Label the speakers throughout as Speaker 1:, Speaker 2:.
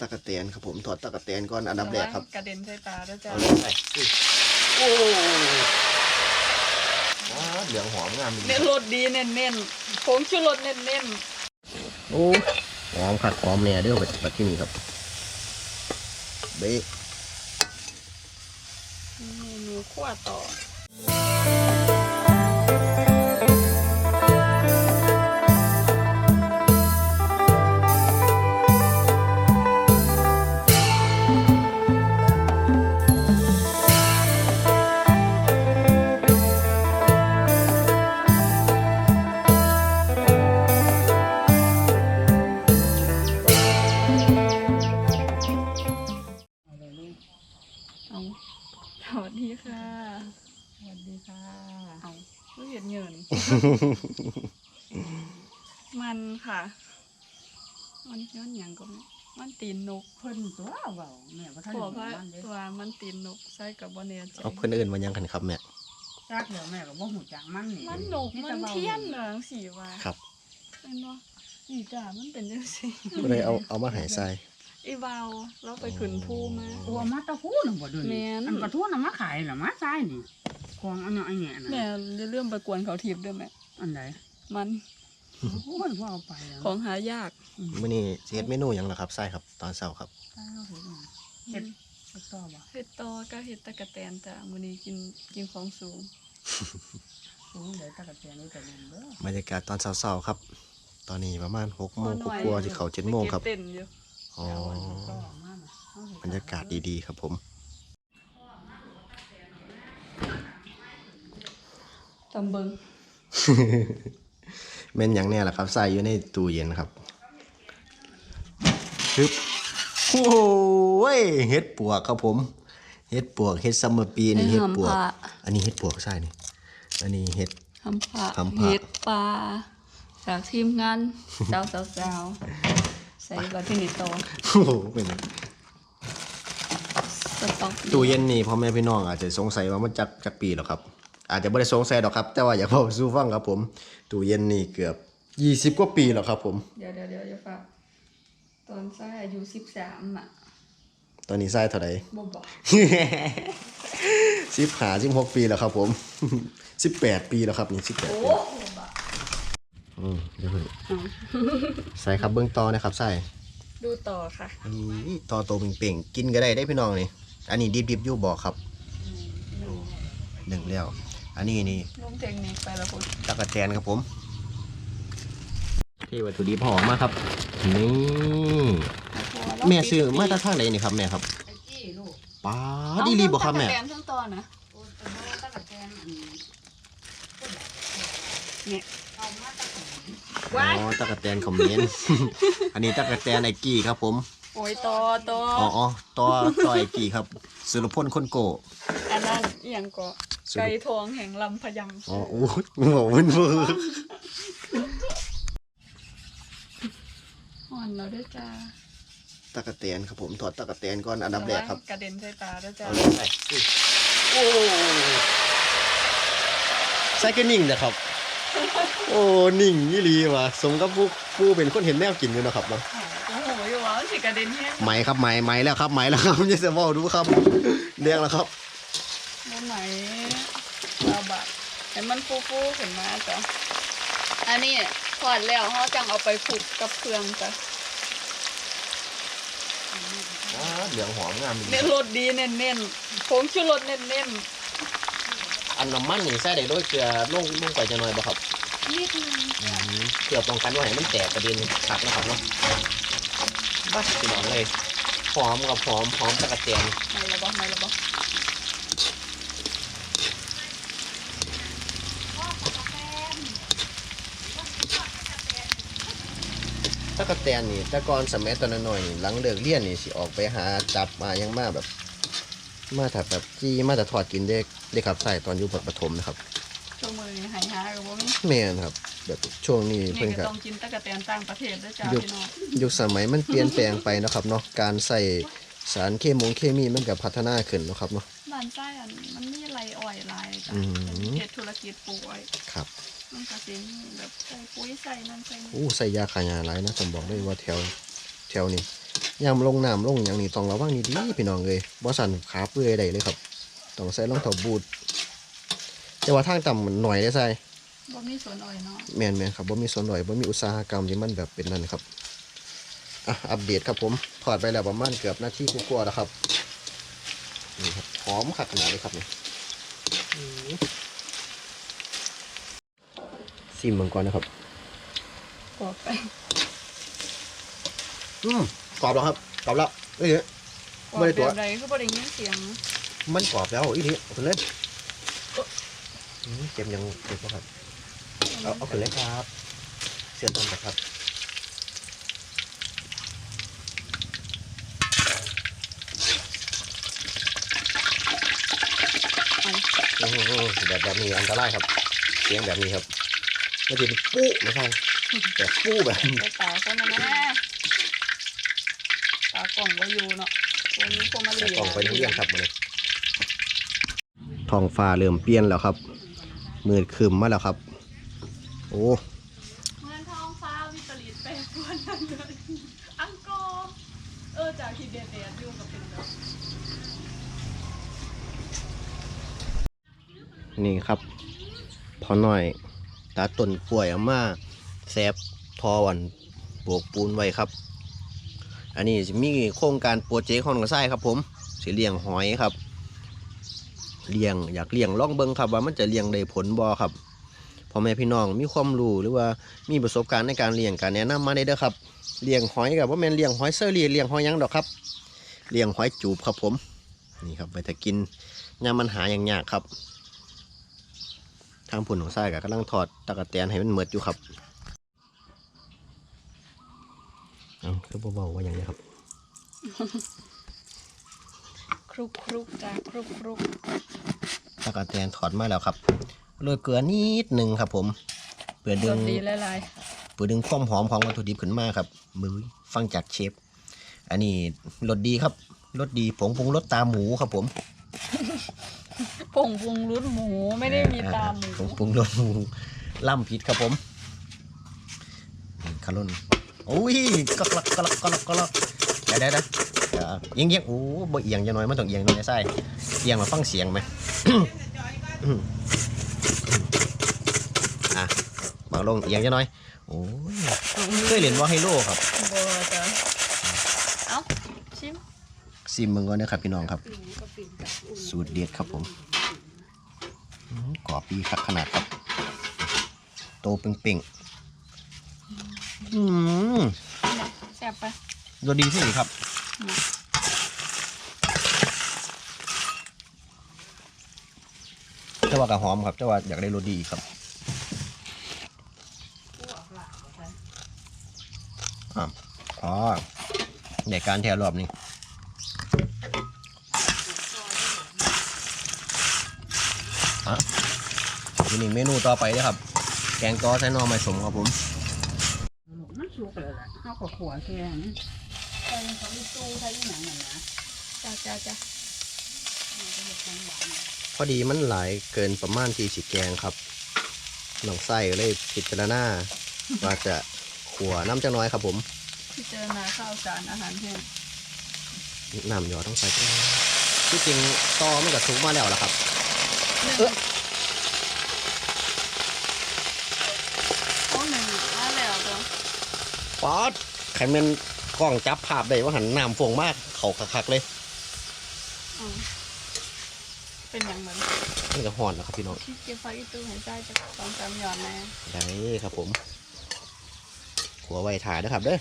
Speaker 1: ตะกะแตนครับผมถอดตะกะแตนก่อนอันดับแรกครับ
Speaker 2: กระเด็นใส่ตาแล้วจ้ะ
Speaker 1: เอาเลยใส่โอ้ว้าเหลืองหอมงามดี
Speaker 2: เน้นรสดีเน้นเน้นๆผงชูรสเน้นเน้น
Speaker 1: โอ้หอมขัดหอมเนี่ยเด้อแบบแบบที่นี่ครับเบ๊ะ
Speaker 2: ๆเมนูขั้วต่อ สวัสดีค่ะเอาลูกเห็ดเงิน มันค่ะ มันย้อนหยังก็ไม่มันตีนนก
Speaker 3: เพิ่นตัวเบาแม่ว่าท่าน
Speaker 2: บอกว่า
Speaker 3: มันเด้
Speaker 2: ว่ามันตีนนกใส่กับบเนียใจ
Speaker 1: เอาคนอื่นมายังกันครับแม่
Speaker 3: จักเดี๋ยวแม่ก็บ่หูจักมันนี่
Speaker 2: มันนกมันเทียนเหลืองสีว่า
Speaker 1: ครับ
Speaker 2: เป็นว่าอีจ้ามันเป็นจังซี่
Speaker 1: ก็เลยเอาเอามาใหายใส่
Speaker 2: อีวาวเราไปขึ้นภูมา
Speaker 3: ตัวมาตะพูน่ะบ่เดู
Speaker 2: แม่
Speaker 3: นี่
Speaker 2: น
Speaker 3: อันปลาทูน่ะมาขายเหรอมาซ้ายนี่ของอันเนาะไอ้เนี่ย
Speaker 2: แม่
Speaker 3: น่ะ
Speaker 2: จะเรื่องไปกวนเขาทิพย์ด้วยแม่
Speaker 3: อันไหน
Speaker 2: มัน
Speaker 3: โอ้ยว่าเอาไปแล้ว
Speaker 2: ของหายาก
Speaker 1: มื่อนี้สิเฮ็ดเมนูหยังล่ะครับใส่ครับตอนเช้าครับ
Speaker 3: ข้าวเห็ดหยังเห็ดเห็ดต่อบ่
Speaker 2: เฮ็ดตอก็เฮ็ดตะกะแตนจ้ะมื้อนี้กินกินของสูง
Speaker 3: สูงเลยตะกะแตนนี่แต่นึงเด้อบ
Speaker 1: รรยากาศตอนเช้าๆครับ ตอนนี้ประมาณหกโมงกว่าๆที่เขาเจ็ดโมงครับ
Speaker 2: ไปเก็เต้นอยู่
Speaker 1: อ๋อ
Speaker 3: เอาอันนี้ต่อมาน่ะเอเห็ด
Speaker 1: บรรยากาศดีๆครับผม
Speaker 2: ตำเบิง
Speaker 1: เม่นอย่างเนี้ยแหละครับใส่อยู่ในตู้เย็นครับฮึบโอ้ยเฮ็ดปวกครับผม เฮ็ดปวกเฮ็ดซัมเมอร์ปีนี่เฮ็ดปวก อันนี้เฮ็ดปวกใช่นี่ อันนี้เฮ็ด
Speaker 2: ทำผ้า
Speaker 1: ทำผ้า
Speaker 2: เฮ็ดปลาจากทีมงานสาวสาวสาว ใส่บัตรที่นี่โตอ
Speaker 1: โอ้โหเป็น
Speaker 2: สต๊อก
Speaker 1: ตู้เย็นนี่พ่อแม่พี่น้องอาจจะสงสัยว่ามันจักจักปีหรอกครับ อาจจะไม่ได้สงสัยหรอกครับ แต่ว่าอยากบอกสู้ฟังครับผมตู้เย็นนี่เกือบยี่สิบกว่าปีแล้วครับ ผม
Speaker 2: เดี๋ยวเดี๋ยวเดี๋ยวอย่าฝากตอนใส่อายุสิบสามอะ
Speaker 1: ตอนนี้ใส่เท่าไหร่
Speaker 2: บ่บอก
Speaker 1: สิบหาสิบหกปีแล้วครับ ผมสิบแปดปีแล้วครับนี่สิบแปด
Speaker 2: โอ้
Speaker 1: ปี
Speaker 2: บ่
Speaker 1: อืมเดี๋ยวเพิ่งใส่ครับเบื้องตอนะครับใส่
Speaker 2: ดูต่อค่ะ
Speaker 1: นี่ตอโตเป่งๆกินก็ได้ได้พี่น้องนี่ อันนี้ดิบๆอยู่บอกครับหนึ่งแล้ว อันนี้นี่
Speaker 2: ลงเทคนิคไปแล้วคุณ
Speaker 1: ตะกะแตนครับผมที่วัตถุดิบหอมมากครับ นี่ แม่ซื้อมาจากทางไหนนี่ครับแม่ครับ
Speaker 3: ไอ้จี้ลูก
Speaker 1: ป้าดีรีบอกครับแม่
Speaker 2: ตะกะแตนทั้งตอนนะ
Speaker 3: โอ้ยแต่ว่าตะกะแตนอันนี้
Speaker 2: เนี่ย ว้าย
Speaker 1: อ๋อตะกะแตนคอมเมนต์ อันนี้ตะกะแตนไอกี้ครับผม
Speaker 2: โอ้ยต่อต่อ
Speaker 1: อ๋ออ๋อต่อต่อไอกี้ครับ สุรพลคนโก
Speaker 2: อันนั้นเอียงก็ไก่ทองแห่งลำพยัง
Speaker 1: อ๋อโอ้ยหัวมึนมือ
Speaker 2: อ่อนเราด้วยจ้า
Speaker 1: ตะกะแตนครับผมถอดตะกะแตนก่อนอันดับแรกครับ
Speaker 2: กระเด็นใส่ตาด้วยจ้า
Speaker 1: เอาเลยใส่โอ้ใส่แค่นิ่งนะครับ โอ้นิ่งนี่ลีว่ะสมกับผู้ผู้เป็นคนเห็นแนวกินอยู่นะครับเนาะ
Speaker 2: โอ้โหอยู่วะสิกระเด็นแห้ง
Speaker 1: ไหมครับไหมไหมแล้วครับไหมแล้วครับอย่าเสียบอกดูครับเรียงแล้วครับ
Speaker 2: บ่ไหนเราบะให้มันฟูๆขึ้นมาจ้ะอันนี้ทอดแล้วเขาจังเอาไปคลุกกับเครื่องจ้ะ
Speaker 1: เหลืองหอมงามดี
Speaker 2: เน้นรสดีเน้นๆผงชูรสเน้น
Speaker 1: อันน้ำมันนี่ใส่ได้ด้วยเกลือลงลงไปจะหน่อยบ่ครับ
Speaker 2: ๆนิดนึง
Speaker 1: เกลือป้องกันว่าให้มันแตกกระเด็นขัดนะครับเนาะบ้าสิน้องเลยหอมกับหอมหอมตะกะแตน
Speaker 2: ไม่ละบ่ไม่ละบ่
Speaker 1: ตะกะแตนนี่แต่ก่อนสมัยตอนน้อยๆนี่หลังเลิกเรียนนี่สิออกไปหาจับมายังมาแบบ มาถ้าแบบจี้มาแต่ทอดกินได้ได้ครับใส่ตอนอยู่ปฐมนะครับ
Speaker 2: ช่วงมือนี้หายหากับบ่มี
Speaker 1: แม่นครับ แบบช่วงนี้
Speaker 2: นี่
Speaker 1: เพิ่น
Speaker 2: ก็
Speaker 1: ก็
Speaker 2: ต้องกินตะกะแตนต่างประเทศด้วยจ้า
Speaker 1: ยุค
Speaker 2: พี่น้อง
Speaker 1: ยุคสมัยมันเปลี่ยนแปลงไปเนาะครับเนาะการใส่สารเคมงเคมีมันก็พัฒนาขึ้นเนาะครับเนาะ
Speaker 2: บ้านใต้อันมันมีไรอ้อยหลายจ้ะ
Speaker 1: อืม
Speaker 2: เฮ็ดธุรกิจปลูกอ้อย
Speaker 1: ครับ
Speaker 2: มันก็สิมีแบบใส่ปุ๋ยใส่นั่นใส่นี่
Speaker 1: อู้ใส่ยาขายาหลายนะผมบอกเลยว่าแถวแถวนี้ ยามลงน้ำลงอย่างนี้ต้องระวังดีๆพี่น้องเลยบ่สั่นขาเปื่อยได้เลยครับ ต้องใส่รองเท้าบูทแต่ว่าทางต่ำมันหน่อยได้ใส่
Speaker 2: บ่มีสวนอ้อยเนาะ
Speaker 1: แมนแมนครับบ่มีส่วนหน่อยบ่มีอุตสาหกรรมที่มันแบบเป็นนั่นครับอะอัปเดตครับผมถอดไปแล้วประมาณเกือบนาทีกว่าๆแล้วครับนี่ครับหอมขัดขนาดเลยครับนี่อื้อซิมมังกรนะครับ
Speaker 2: กรอบไป
Speaker 1: อืม กรอบแล้วครับกรอบแล้วเอ้ย
Speaker 2: กรอบ
Speaker 1: ไม่ได้ตัว
Speaker 2: แบบใดคือบ่ได้ยินเสียง
Speaker 1: มันกรอบแล้วอีนี่เอาไปเลยอืมเจ็บยังเจ็บปะครับเอาเอาไปเลยครับ เสียนตันครับ
Speaker 2: อัน
Speaker 1: อืมแบบแบบนี้อันตรายครับ เสียงแบบนี้ครับไม่ใช่เป็นปุ๊ไม่ใช่แต่ปุ๊แบบนี้
Speaker 2: ไปตาคนนะแม่ตา กล่องบ่อยู่เนาะวันนี้คงมาเรียน
Speaker 1: ต้องไปเรียนครับมันท้องฟ้าเริ่มเปลี่ยนแล้วครับมืดครึมมาแล้วครับ โอ้
Speaker 2: เมืองทองฟ้าวิปริตแปรปรวนนั่นเลยอังกอร์เออจากที่เดียดเดียดอยู่กับเป็นแบบ
Speaker 1: นี่ครับ พอหน่อยตาต้นกล้วยเอามาแซบทอวันบวกปูนไว้ครับ อันนี้มีโครงการโปรเจกต์ของหนองไส้ครับผมสิเลี้ยงหอยครับเลี้ยงอยากเลี้ยงล่องเบิงครับว่ามันจะเลี้ยงได้ผลบ่ครับพ่อแม่พี่น้องมีความรู้หรือว่ามีประสบการณ์ในการเลี้ยงการแนะนำมาได้เด้อครับเลี้ยงหอยกับว่าแม่นเลี้ยงหอยเซอรี่เลี้ยงหอยยังดอกครับเลี้ยงหอยจูบครับผมนี่ครับไปถ้ากินยามมันหาอย่างยากครับ ทางผุนของไส้กับกำลังถอดตะกะแตนให้มันเหมือดอยู่ครับ เอาคือเบาๆว่าอย่างนี้ครับ
Speaker 2: ครุกครุกจ้าครุกครุก
Speaker 1: ตะกะแตนถอดมาแล้วครับโรยเกลือนิดหนึ่งครับ ผม เพื่อดึ
Speaker 2: ร
Speaker 1: ง
Speaker 2: สดีหลาย
Speaker 1: เพื่อดึงความหอมของวัตถุดิบขึ้นมาครับ มือฟังจากเชฟ อันนี้รสดีครับรสดีผงปรุงรสตาหมูครับ ผม
Speaker 2: ๆผงปรุงรสหมูไม่ได้มีตามหมู
Speaker 1: ผงปรุงรสหมูล่ำผิดครับผมนี่คารุนโอ้ยกลักกลักกลักกลักกลักเดี๋ยวเดี๋ยวเดี๋ยวเดี๋ยวเอียงเอียงโอ้บ่เอียงจะน้อยมันต้องเอียงหน่อยนะไส้เอียงมาฟังเสียงไหมอะบางลงเอียงจะน้อยโอ้ยเคยเล่นว่าไฮโลครับ
Speaker 2: บ่จ้ะเอ้าชิม
Speaker 1: ซิมมึงก่อนนะครับพี่น้องครับ สูตรเด็ดครับผมอื้อกรอบดีครับขนาดครับ โตเป่งๆอืม
Speaker 2: แซ่บไป
Speaker 1: รสดีที่สุดครับเจ้าว่ากระหอมครับเจ้าว่าอยากได้รสดีครับอ๋อในการแทรรอบนี้อะทีนี้เมนูต่อไปเลยครับ แกงตอใส่นอไม้สมครับผม
Speaker 3: มันสุกเลยล่ะเขาก็ขัวแค่นี้ใส่เขาอีตู้ใส่อีหนังนั่นนะ
Speaker 2: จ้าจ้าจ้า
Speaker 1: พอดีมันหลายเกินประมาณที่สิแกงครับน้องไส้ก็เลยพิจารณาว่าจะขัวน้ำจังน้อยครับผม
Speaker 2: พิจารณาข้าวสารอาหารแห้ง
Speaker 1: น้ำหยอดต้องใส่จังน้อยที่จริงตอมันก็ทุกมาแล้วล่ะครับ
Speaker 2: หนึ่ง
Speaker 1: เอ๊ะ
Speaker 2: โอ้หนึ่งมาแล้วจ้ะ
Speaker 1: ป๊อดไข่เมนกล้องจับภาพได้ว่าหันน้ำฟงมาก เขาคักๆเลย
Speaker 2: อืมเป็นอย่างเหมือน
Speaker 1: มันก็ห่อนแล้วครับพี่น้อง
Speaker 2: ที่เก็บไฟอีตู้หายใจจากสองสามหยอดแน่
Speaker 1: ได้ครับผม ขัวไว้ถ่ายนะครับเด้อ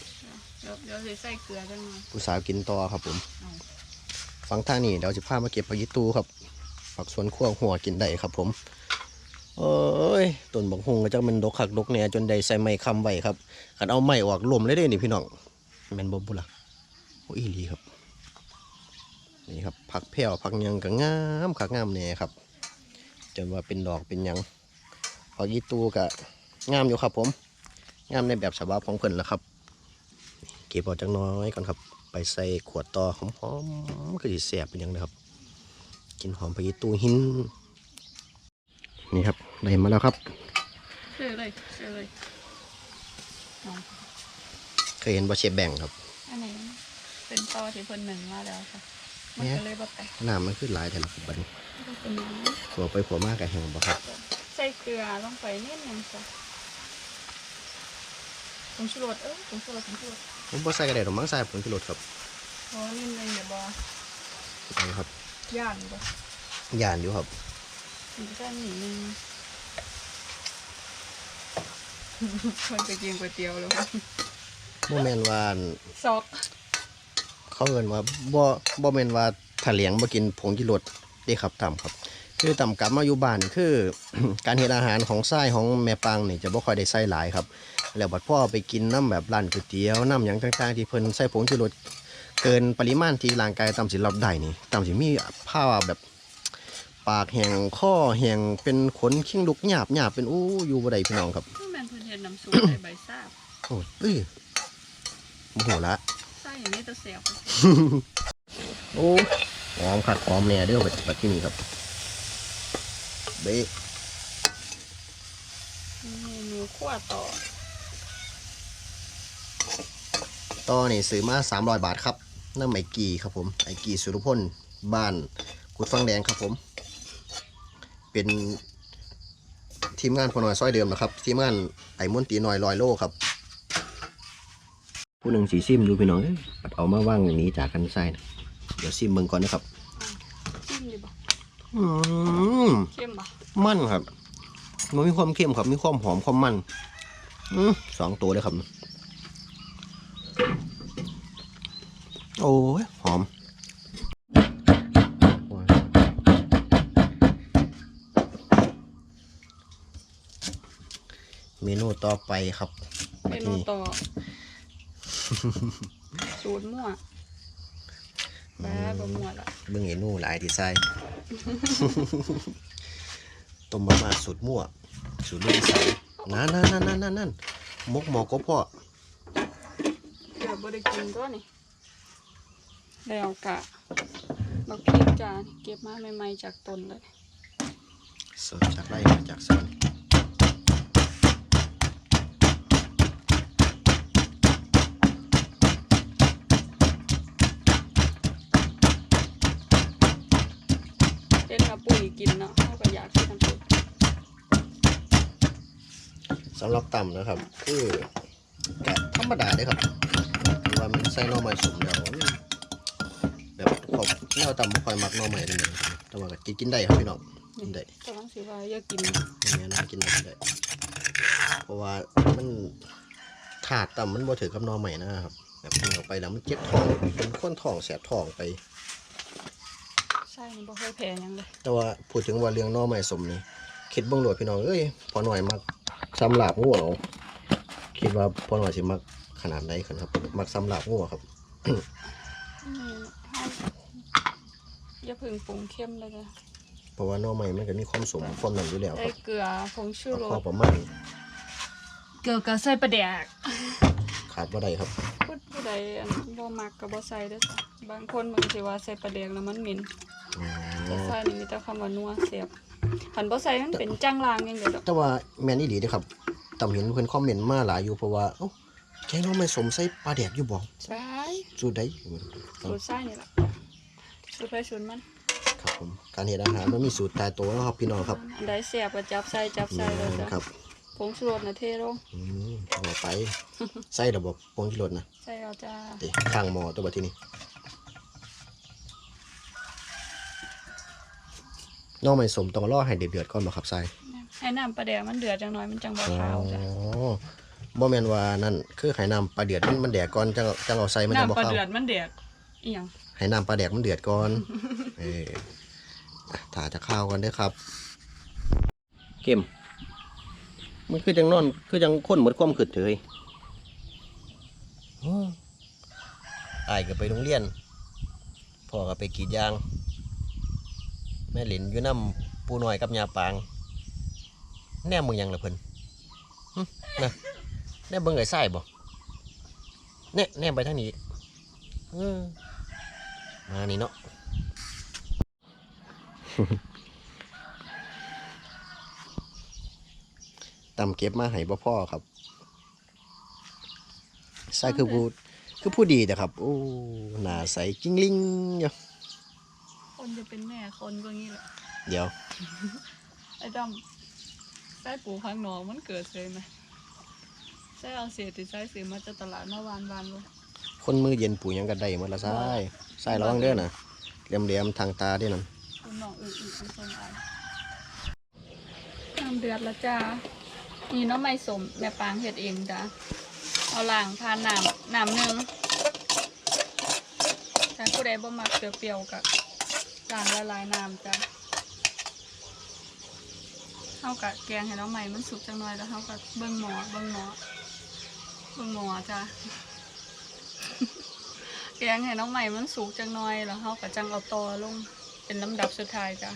Speaker 2: เดี๋ยวเดี๋ยวสิใส่เกลือกันมา
Speaker 1: ผู้สาวกินต่อครับผมฟังทางนี้เดี๋ยวจะพามาเก็บผักยีตูครับผักสวนขั้วหัวกินได้ครับผม โอ้ยต้นบักฮุงก็จะมันดกขักดกเนี่ยจนได้ใส่ไม้คำไว้ครับขันเอาไม้ออกลมเลยเด้นี่พี่น้องแมนบบุล่ะโอ้ยอีหลีครับนี่ครับผักแพรวผักยังก็งามขักงามแน่ครับ จนว่าเป็นดอกเป็นยังผักยีตูก็งามอยู่ครับ ผม งามในแบบฉบับของเพิ่นแล้วครับ เก็บออกจังน้อยก่อนครับ ไปใส่ขวดต่อหอมๆก็จะแสบเป็นยังนะครับ กินหอมไปตูหิน นี่ครับได้มาแล้วครับ
Speaker 2: เชื่อเลยเชื่อเลยเอา
Speaker 1: เคยเห็นบอเชฟแบ่งครับ
Speaker 2: อันนี้ไปต่อที่เพิ่นหนึ่งมาแล้วค่ะมันก็เลยบ่แตก
Speaker 1: น้ำมันขึ้นหลายแต่ละบัดนี้
Speaker 2: ก็เป็นอย่างนี้
Speaker 1: ขัวไปขัวมากกับแห้งบ่ครับ
Speaker 2: ใส่เกลือลงไปนิดนึงจ้ะผงชูรสเออผงชูรสผงชูรส
Speaker 1: ผมบ่ใส่กระเด็ดหรอกมั้งใส่ผงชูรสครับ
Speaker 2: พอนิดนึงเดี๋ยวบ่
Speaker 1: นี่ครับ
Speaker 2: ย่านบ่
Speaker 1: ย่านอยู่ครับ
Speaker 2: มันจะหนีนึงคนไปกินก๋วยเตี๋ยวแล้ว
Speaker 1: บ่แม่นว่า
Speaker 2: ซอก
Speaker 1: เขาเอิ้นว่าบ่บ่แม่นว่าถ้าเลี้ยงบ่กินผงชูรสเด้ครับตามครับ คือตำกลับมาอยู่บ้านนี่คือ การเฮ็ดอาหารของทรายของแม่ปางนี่จะบ่ค่อยได้ใส่หลายครับ แล้วบัดพ่อไปกินน้ำแบบร้านก๋วยเตี๋ยวน้ำหยังต่างๆ ที่เพิ่นใส่ผงชูรสเกินปริมาณที่ร่างกายตามสิรับได้นี่ตามสิมีภาวะแบบ ปากแห้งข้อแห้งเป็นขนคิงลุกหยาบหยาบเป็นอู้อยู่บ่ได้พี่น้องครับ
Speaker 2: นี่แม่นเพิ่นเฮ็ดน้ำซุปใส่ใบซาบ
Speaker 1: โอ้ยเอ้ยโมโหละ
Speaker 2: ใส่อย่างนี้ตัวแสบ
Speaker 1: โอ้หอมคักหอมแน่เด้อแบบแบบที่นี่ครับเบะ
Speaker 2: เมนูคั่วต่อ
Speaker 1: ต่อนี่ซื้อมา300 บาทครับน้ำไอกีครับผมไอกีสุรพลบ้านกุดฟังแดงครับผม เป็นทีมงานพอน้อยซอยเดิมนะครับ ทีมงานไอ้มนตรีน้อยลอยโลครับ ผู้หนึ่งสีซิมอยู่พี่น้องเอ้ยปัดเอามาว่างอย่างนี้จากกันไส้นะเดี๋ยวซิมเบิ่งก่อนนะครับ
Speaker 2: จิ้มดีบ่
Speaker 1: อืม
Speaker 2: เข้มบ่
Speaker 1: มันครับมันมีความเค็มครับมีความหอมความมันอืมสองตัวเลยครับ โอ้ยหอม ต่อไปครับ
Speaker 2: เมนูต่อ สูตรมั่วแบ้บ่มั่วละ
Speaker 1: เบิ่งเมนูหลายดีไซน์ต้มมาม่าสูตรมั่ว สูตรลูกอีสานนั่นนั่นนั่นนั่นนั่นนั่นมกหมอกบพ่อ
Speaker 2: เดี๋ยวบ่ได้กินตัวนี่แล้วกะบักพริกจานเก็บมาใหม่ๆจากต้นเลย
Speaker 1: สดจากไร่มาจากสวน
Speaker 2: เล่นกับปุ๋ยกินเนาะเขาก็อยากกินน้ำปุ๋ย
Speaker 1: สำหรับต่ำนะครับ คือกะธรรมดาเด้อครับคือว่ามันใส่หน่อไม้สมแล้วมันแบบขอบแนวต่ำบ่ค่อยมักหน่อไม้เลยนะครับแต่ว่าก็กินกินได้ครับพี่น้องกินได้
Speaker 2: กำลังสิว่าอยากกิน
Speaker 1: อย่างเงี้ยนะกินได้กินได้เพราะว่ามันถาดต่ำมันบ่ถือกับหน่อไม้นะครับแบบกินออกไปแล้วมันเจ็บท้องเป็นข้นท้องแสบท้องไป
Speaker 2: ใช่นี่ บ่เคยแพ้หยังเลย
Speaker 1: แต่ว่าพูดถึงว่าเรื่องหน่อไม้สมนี่คิดเบิ่งโหลดพี่น้องเอ้ยพอหน่อยมักซ้ำลาบงัวเอาคิดว่าพอหน่อยสิมักขนาดใดกันครับมักซ้ำลาบงัวครับ
Speaker 2: อืมห้ามอย่าเพึ่งปรุงเข้มเลยจ้ะ
Speaker 1: เพราะว่าหน่อไม้มันก็มีความสมความนั่นอยู่แล้วค
Speaker 2: ได้
Speaker 1: รับ
Speaker 2: เกลือผงชูร
Speaker 1: พอ
Speaker 2: ส
Speaker 1: ประมาณ
Speaker 2: เกลือก็ใส่ปลาแดก
Speaker 1: ขาดบ่ได้ครับ
Speaker 2: พูดผู้ ใดอันบ่มักก็บ่ใส่เด้อจ้ะบางคนมันสิว่าใส่ปลาแดกแล้วมันเหม็น
Speaker 1: อื
Speaker 2: แต่
Speaker 1: ม
Speaker 2: ใส่นี่มีแต่คำว่านัวแซ่บคันบ่ใส่มันเป็นจังลางอย่างเดียวดอก
Speaker 1: แต่ว่าแม่นอี่ดีเด้อครับต่ำเห็นเพิ่นคอมเมนต์มาหลายอยู่เพราะว่าเอ้าแกงหน่อไม้สมใส่ปลาแดกอยู่บ่
Speaker 2: ใช่
Speaker 1: สูตรใด
Speaker 2: สูตรใส่นี่ล่ะสูตรไปสูตรมัน
Speaker 1: ครับผมการเฮ็ดอาหารมันมีสูตรตายตัวแล้วครับพี่น้องครับ
Speaker 2: อันใดแซ่บก็จับใส่จับใส่เลยจ้ะ
Speaker 1: ครับ
Speaker 2: ผงชูรสน่ะเทลง
Speaker 1: อืมเอาไป ใส่ระบบปรุงชูรสนะ
Speaker 2: ใส่เอาจ้า
Speaker 1: เดี๋ยวข้างหม้อตัวบัดที่นี่น้องไม่สมต้องรอให้เดือดๆก่อนบ่ครับทราย
Speaker 2: ให้น้ำปลาแดกมันเดือดจังหน่อยมันจังบ่
Speaker 1: อ๋
Speaker 2: ขาวจ้ะ
Speaker 1: อบ่แม่นว่านั่นคือให้น้ำปลาเดือดมันมันแดกก่อนจังจังเอาใส่มันจะบ่
Speaker 2: น้ำปลา
Speaker 1: เข้า
Speaker 2: เดือดมันเดือดอีหยัง
Speaker 1: ให้น้ำปลาแดกมันเดือดก่อนเอออะถ้าจะข้าวกันเด้อครับเข้ม มันคือจังนอน คือจังคนหมดความขึ้นเลยโอ้อายก็ไปโรงเรียน พ่อก็ไปกรีดยาง แม่หลินอยู่น้ำปูน้อยกับยาปาง แน่มึงยังละเพิ่นหึนะแน่เบิ่งไอ้ไส้บ่แน่แน่ไปทางนี้อีกเออมานี่เนาะ ตำเก็บมาให้บ่พ่อครับไส้คือผู้คือผู้ดีแต่ครับ โอ้หน้าใสกิ้งลิงอยู่
Speaker 2: คนจะเป็นแม่คนก็งี้แหละ
Speaker 1: เดี๋ยว
Speaker 2: ไอ้ดำไส้ปูข้างนอกมันเกิดเลยไหมไส้เอาเศษติดไส้ซื้อมาจากตลาดเมื่อวานวานเลย
Speaker 1: คนมือเย็นปู่ยังกันได้หมดละซ้ายซ้ายระวังเด้อนะเหลี่ยมๆทางตาเด้วยนั่น
Speaker 2: คุณน้องอื่นๆคุณทรงไอน้ำเดือดแล้วจ้า นี่น้องไม่สมแม่ปางเฮ็ดเองจ้าเอาล่างทานน้ำน้ำหนึ่งถ้าผู้ใดบ่มักเปรี้ยวๆกับล้างละลายน้ำจ้าเฮากะแกงให้น้องใหม่มันสุกจังหน่อยแล้วเฮากะเบิ่งหมอเบิ่งหมอเบิ่งหมอจ้าแกงให้น้องใหม่มันสุกจังหน่อยแล้วเฮาก็จังเอาตอลงเป็นลำดับสุดท้ายจ้ะ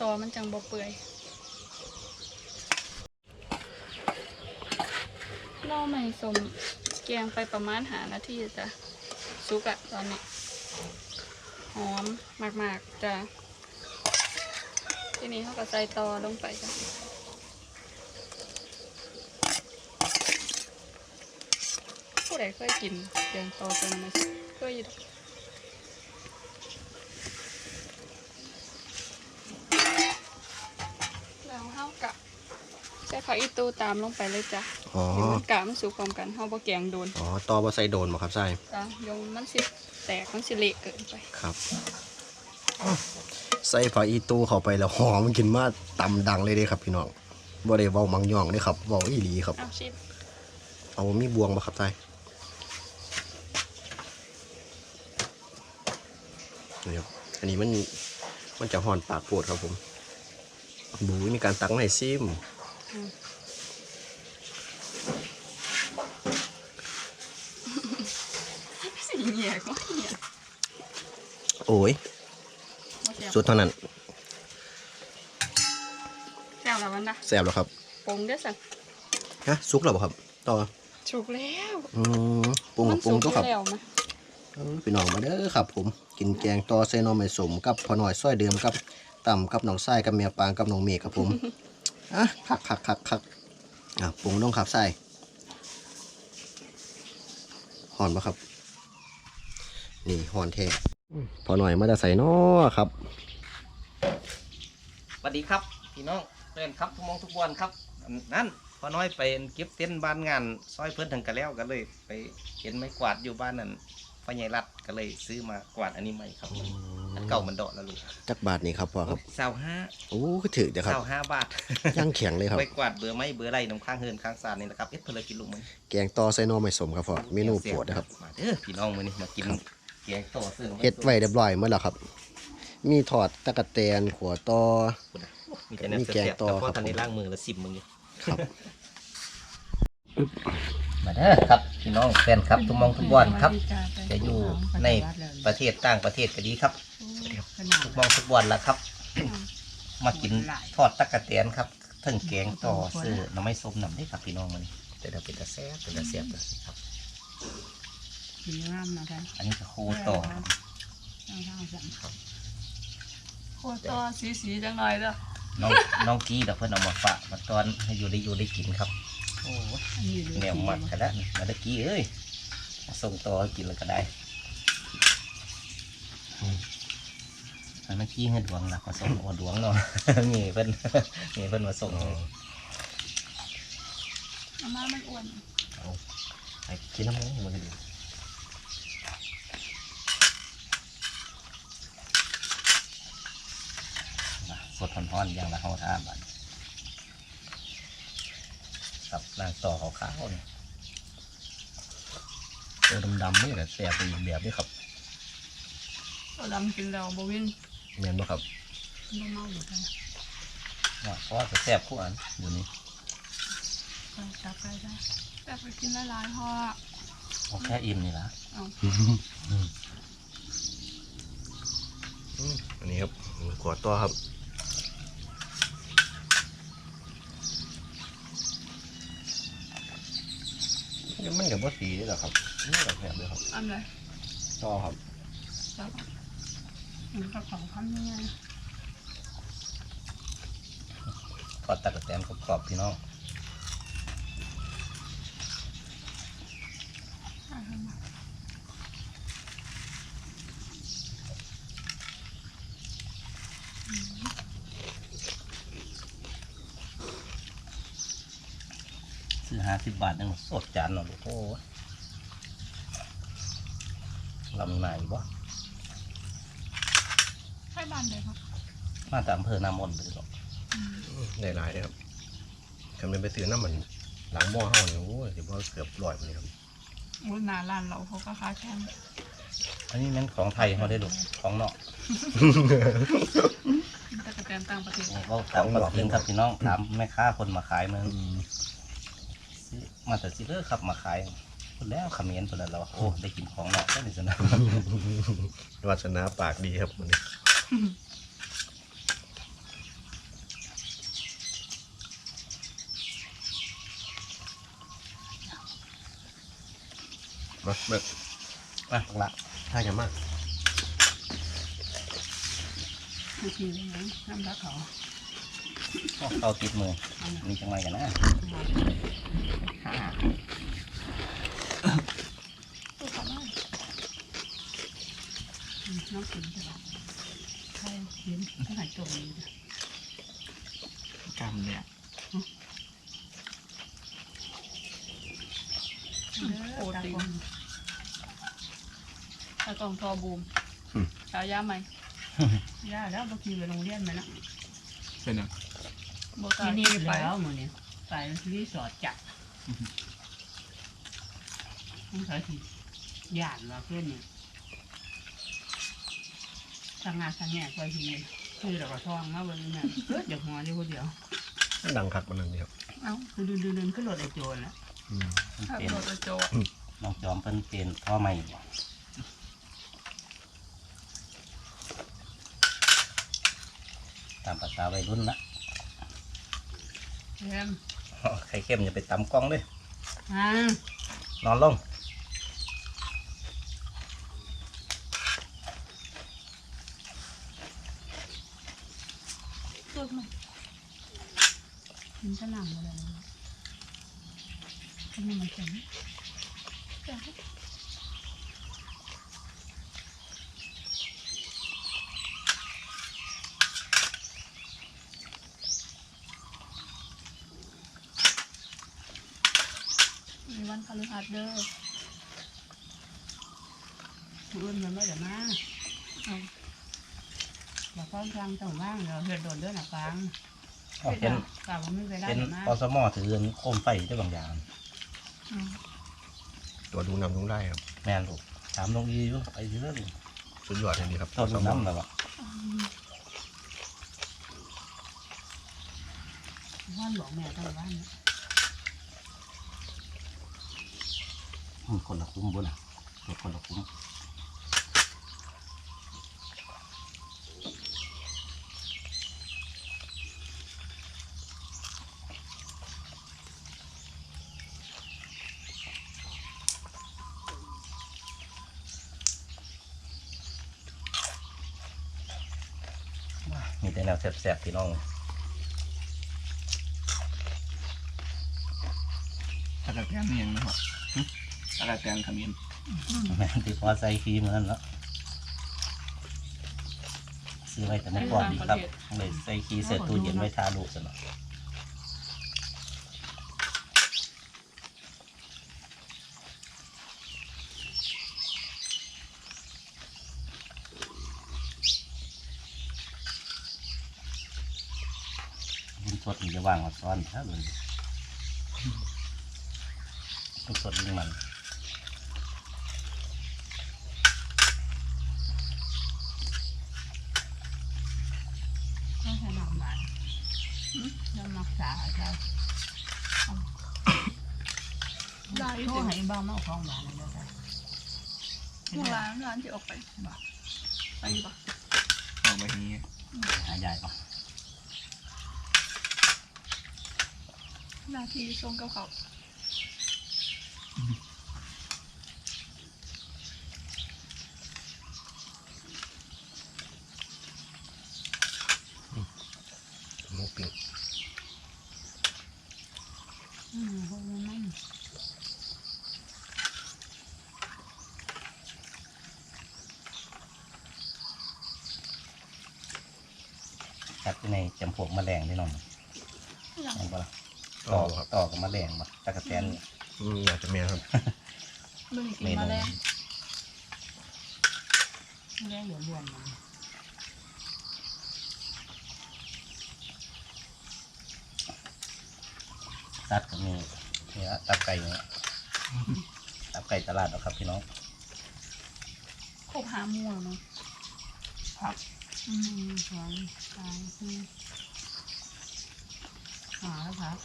Speaker 2: ตอมันจังบ่เปื่อย ล่อใหม่สมแกงไปประมาณหานาทีจ้ะสุกอะตอนนี้หอมมากๆจ้ะทีนี้เขาก็ใส่ตอลงไปจ้ะผู้ใดเคยกินแกงตอจังไหมเคยอยู่แล้วเฮากะใส่ผักอีตูตามลงไปเลยจ้ะ
Speaker 1: อ๋อ
Speaker 2: เห็นมันกะมันสุกพร้อมกันเฮาบ่แกงโดน
Speaker 1: อ๋อต่อบ่ใส่โดนบ่ครับใส่
Speaker 2: จ้ะยงมันสิแตกมันสิเละเกินไป
Speaker 1: ครับ ใส่ผักอีตูเข้าไปแล้วหอมกินมาตำดังเลยเด้ครับพี่น้องบ่ได้เว้ามังย่องเด้ครับเว้าอีหลีครับ
Speaker 2: เอาชิม
Speaker 1: เอามีบวงบ่ครับใส่นี่ครับอันนี้มันมันจะหอนปากโปวดครับผมบูมีการตักมาให้ซิม
Speaker 2: สีเหนียก็เหนีย
Speaker 1: โอ้ย
Speaker 2: บ่แซ่บ
Speaker 1: สุดเท่านั้น
Speaker 2: แซ่บแล้วมันนะ
Speaker 1: แซ่บแล้วครับ
Speaker 2: ปรุงเด้อสั่ง
Speaker 1: ฮะสุกแล้วบ่ครับต่อ
Speaker 2: สุกแล้ว
Speaker 1: อืมปรุงกับปรุง
Speaker 2: มัน
Speaker 1: ตัว
Speaker 2: สุก
Speaker 1: ครับ
Speaker 2: แล้วมา
Speaker 1: เออพี่น้องมาเด้อครับ ผมกินแกงต่อใส่หนอไม้สมกับพอหน่อยซ้อยเดิมกับต่ำกับหนองไส้กับเมียปางกับหนองเมฆครับผมอะคักคักคักคักอะปรุงลงครับไส้หอนปะครับ นี่หอนแท้ พอหน่อยมาจะใส่นอครับ
Speaker 4: สวัสดีครับ พี่น้องเพื่อนครับทุกโมองทุกวันครับอันนั่นพอน้อยไปเก็บเต็นท์บ้านงานซอยเพิ่นถึงกันแล้วก็เลย ไปเห็นไม้กวาดอยู่บ้านนั่นพ่อใหญ่รัดก็เลยซื้อมากวาดอันนี้ใหม่ครับอันเก่ามันเดาะแล้วลูก
Speaker 1: จักบาทนี่ครับพ่อครับ
Speaker 4: สาวห้า
Speaker 1: โอ้คือถือเดี๋ยวครับ
Speaker 4: สาวห้าบาท
Speaker 1: ย่างแข็งเลยครับ
Speaker 4: ไปกวาดเบื่อไม้เบื่อไรน้ำข้างเฮือนข้างซานนี่นะครับเอ็ดเพนเลยกินลูกมั้ย
Speaker 1: แกงต่อใส่หนอไม้สมครับพ่อเมนูโปรดนะครับ
Speaker 4: มาเด้อพี่น้องมื้อนี้มากิน แกงต่อซื้อน้ำมัน
Speaker 1: เฮ็ดไว้เรียบร้อยเมื่อแล้วครับ มีทอดตะกะแตนขัวต่อ
Speaker 4: มีแต่เนื้
Speaker 1: มี
Speaker 4: อ
Speaker 1: แกง
Speaker 4: แซ่บ
Speaker 1: ต่
Speaker 4: ๆ
Speaker 1: อ
Speaker 4: แต่พอ
Speaker 1: ครับ
Speaker 4: ทันได้ล้างมือแล้วสิบมืออยู่
Speaker 1: ครับ
Speaker 4: มาเด้อครับพี่น้องแฟนครับทุกมองทุกวันครับ จะอยู่ในประเทศต่างประเทศก็ดีครับทุกมองทุกวันละครับ มากินทอดตะกะเตียนครับเทั้งแกงต่อซื้อน้ำไม่ส้มน้ำได้ครับพี่น้องมันแต่เราเป็นตะแซ่บเป็นตะแซ่บเลยครับ
Speaker 3: กินน้ำนะคะ
Speaker 4: อันนี้ก็โคต่อ
Speaker 3: เอาข้าวสั่ง
Speaker 2: โคตรสีสีๆจังหน่อยเด้อ
Speaker 4: น้องน้องกี้เดี๋ยวเพิ่นเอามาฝากมาตอนให้อยู่ได้อยู่ได้กินครับโอ้ย
Speaker 3: อันนี้ดู
Speaker 4: แนวมักกันแล้วมาตะกี้เอ้ยมาส่งต่อให้กินแล้วก็ได้อืมอันนั้นกี้เงินดวงหลักมาส่งโอ้ดวงเนาะมีเพิ่นมีเพิ่นมาส่งเลย
Speaker 2: อามามันอ้วน
Speaker 4: เอาไปกินน้ำมันมันดีมาส ดร้อนๆอย่างละห้าท่าบัดกับนางต่อขาวๆเนี่ยตัวดำๆนี่แหละแสบไปอีกแบบนี้ครับ
Speaker 2: ตัวดำกินแล้วบวิน
Speaker 1: แม่นบ่ครับ
Speaker 2: บ่เมาเหมือนกัน
Speaker 4: ว่าเพราะว่าจะแสบคู่อันอยู่นี่
Speaker 2: ไปจับไปได้แต่ไปกินหลายๆห่อ
Speaker 4: เอาแค่อิ่มนี่ละ
Speaker 2: เอา
Speaker 1: อันนี้ครับขวดตัวครับ กับว่าสีนี่แหละครับนี่แบบแบบเลยครับ
Speaker 2: อันไหน
Speaker 1: ต่อครับ
Speaker 2: จับ
Speaker 3: มันก็ของพันยังไง
Speaker 4: ทอดตะกะแตนกรอบๆพี่น้อง
Speaker 2: อ่าทำไม
Speaker 4: ห้าสิบบาทนึงสดจานเนาะลูกโอ้ยลำไหนบ่
Speaker 2: ใช่บ้านเลยครับ
Speaker 4: มาตามอำเภอนามนไปหรอก
Speaker 1: ได้หลายเลยครับคำเป็นไปซื้อน้ำมันหลังหม้อเฮาเนี่ยโอ้ยถือว่าเกือบร้อยเลยครับ
Speaker 2: อุ้ยหนาร้านเราเขาก็ค้าแค่
Speaker 4: อันนี้แม่นของไทยเขาได้ลูกของนอก
Speaker 2: ตะกะแตนต่างประเทศ
Speaker 4: นี่ก็ตามความจริงครับพี่น้องถามแม่ค้าคนมาขายมันซื้อ มาแต่ซิเลอร์ครับมาขายคนแล้วเขมิ้นคนแล้วเราโอ้ได้กินของนอกได้เลยสนะ
Speaker 1: วาสนาปากดีครับวันนี้มาเบิก
Speaker 4: มาละ
Speaker 1: ถ้าจะมาก
Speaker 3: ไม่กินเลยนะน้ำรักเขา
Speaker 4: เอาติดมือนี่จังไรกันนะ
Speaker 2: ตัวเขามาก
Speaker 3: น้องกินจะใช่กินขนาดจมเลย
Speaker 5: กำเนี่ย
Speaker 2: โอ้ตีตะกองทอบูมฉายาใหม่
Speaker 3: ย่าแล้วบางทีไปโรงเรียนไหมนะ
Speaker 5: เป็นอะ
Speaker 2: โบกา
Speaker 3: ที่
Speaker 2: ที่
Speaker 3: นี่
Speaker 2: ไป
Speaker 3: แล้วมือเนี่ยไปรีสอร์ทจั ดต้องใช้ที่ย่านว่าเพื่อนเนี่ยทางงานทางแง่ไปทีนี่คือเราก็ท่องมาวันนี้เนี่ยเกิดจากหัวเดียวคนเดียว
Speaker 1: ดังคักมันนั่นนี่ครับ
Speaker 2: เอ้า
Speaker 3: คือเดินเดินเดินขึ้นรถไอโจรแล้ว
Speaker 1: อืม
Speaker 2: ขับ
Speaker 4: เป็น
Speaker 2: รถไปโจด
Speaker 4: น้องจอมเป็นเป็นพ่อใหม่บ่ตามภาษาวัยรุ่นละ
Speaker 3: เข้ม
Speaker 4: ไข่เข้มอย่าไปตำกล้องเลย
Speaker 3: อ่าน
Speaker 4: อนลง
Speaker 2: ตัวมัน
Speaker 3: กินขนมอะไรนะขนมมันเค็ม
Speaker 2: มี วันพฤหัสเด้อ
Speaker 3: รุ่นมันไม่ได้มาเอาเราก็ฟังจังว่างเราเห็ดโดนเด้วยนะฟัง
Speaker 4: อ๋อเห็น
Speaker 3: กล่าวว่าไม่ไปได้
Speaker 4: เห็น
Speaker 3: มา
Speaker 4: อสมอถือเงินโคมไฟได้บางอย่าง
Speaker 2: อืม
Speaker 1: ตัวดูนำดูได้ครับ
Speaker 4: แม่นลูกถามลงอีอยู่ไปเรื่อย
Speaker 1: สุดยอดเลยดีครับ
Speaker 4: ๆต้นน้ำแล้วอะ
Speaker 3: ว่านบอกแม่ตั้งว่าเน
Speaker 4: อื คนละคุ้มบุญอะตัวคนละคุ้มมีแต่แนวแสบๆพี่น้อง
Speaker 5: ตะกะแตนนี่ยังนะครับหึ ตะกะแตนขมิ้น
Speaker 4: แม่ที่พอใส่ครีมเหมือนกันแล้วซื้อไว้แต่ไม่ก่อนดีครับเลยใส่ครีมเสร็จตู้เย็นไว้ทาลูกซะหน่อยบุญสดมันจะวางมาซ้อนถ้าเลยบุญสดยิ่งมัน
Speaker 3: ก็ขนมหวาน แล้วมักษาใช่
Speaker 2: ได้
Speaker 3: โทร
Speaker 2: จริง
Speaker 3: ให้บ้ามาของหวานเลยได้
Speaker 2: เมื่อร้านร้านที่ออกไปบ่ไปบ่
Speaker 5: ออกไปนี้
Speaker 4: หาใหญ่ปะ
Speaker 2: หน้าที่ส่งกับเขา
Speaker 1: หมูปิ้ง
Speaker 3: อืมพวกนั้น
Speaker 4: จัดอยู่ในจำพวกแมลงได้หน่อย
Speaker 2: อย่าง
Speaker 4: เห็นปะล่ะต่อ
Speaker 1: ครับ
Speaker 4: ต่อกับมะแรงมาตะกะแตน
Speaker 1: อืมอยากจะเมียครับ
Speaker 2: เบิ่งกิ
Speaker 4: เม
Speaker 2: นมา
Speaker 4: นู
Speaker 2: แล้ว
Speaker 3: แรงเดี๋ยวรวนมัน
Speaker 4: ตัดก็มีเนี่ยตับไก่เนี่ยตับไก่ตลาดเนาะครับพี่น้อง
Speaker 2: ครบหาหมู่แล้วเนาะ
Speaker 3: อืมสองสามสี่หาแล้วครับ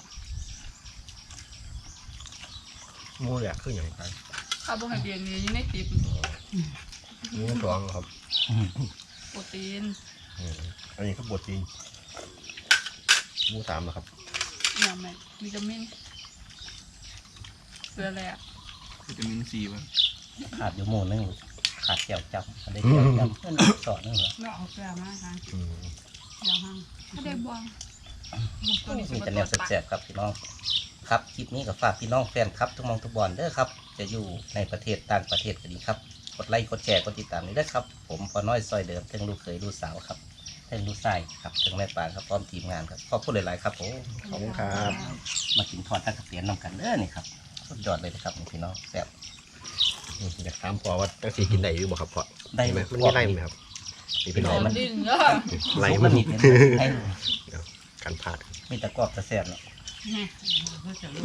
Speaker 1: มูอยากขึ้นอย่างไร
Speaker 2: คาร์โบไฮเดรตนี่อยู่ในติบ
Speaker 1: หมูสองครับ
Speaker 2: โปรตีน
Speaker 1: อันนี้ก็บดจริงหมูสามนะครับ
Speaker 2: อย่างแม่วิตามินเกลือแร่
Speaker 5: วิตามินซีป่ะ
Speaker 4: ขาดอยู่หมูนึง ขาดแก้วจับอันนี้แก้วจับเพิ่นสอนนึงเหรอ
Speaker 3: แล้วเอาเกลือมากัน
Speaker 1: อืม
Speaker 3: เดี๋ยวห้าง
Speaker 2: ถ้าได้บวง
Speaker 4: มีแต่แนวแซ่บๆครับพี่น้อง ครับคลิปนี้ก็ฝากพี่น้องแฟนครับทุกหมองทุกบอลเด้อครับ จะอยู่ในประเทศต่างประเทศก็ดีครับ กดไลค์กดแชร์กดติดตามนี้ด้วยครับ ผมพอน้อยซอยเดิมทั้งลูกเขยลูกสาวครับทั้งลูกชายครับทั้งแม่ปานครับพร้อมทีมงานครับขอบคุณหลายๆครับผม
Speaker 1: ขอบคุณครับ
Speaker 4: มากินทอดตะกะเตียนนำกันเด้อนี่ครับสุดยอดเลยนะครับนี่พี่น้องแซ่บ
Speaker 1: อืมอยากถามพ่อว่าตั้งสีกินได้อยู่บ่ครับพ่อ
Speaker 4: ได้
Speaker 1: ไหม
Speaker 4: ไหม
Speaker 1: มันมีไล่ไหมครับนี่พี่น้อง
Speaker 2: มันดิ้นเนาะ
Speaker 1: ไล่
Speaker 4: สุก
Speaker 1: มั
Speaker 4: มันนนิดนึงให้
Speaker 1: การพลาด
Speaker 4: มีแตะกรอบแตะแซ่บเนาะ
Speaker 3: นี่เพื่อจะรู้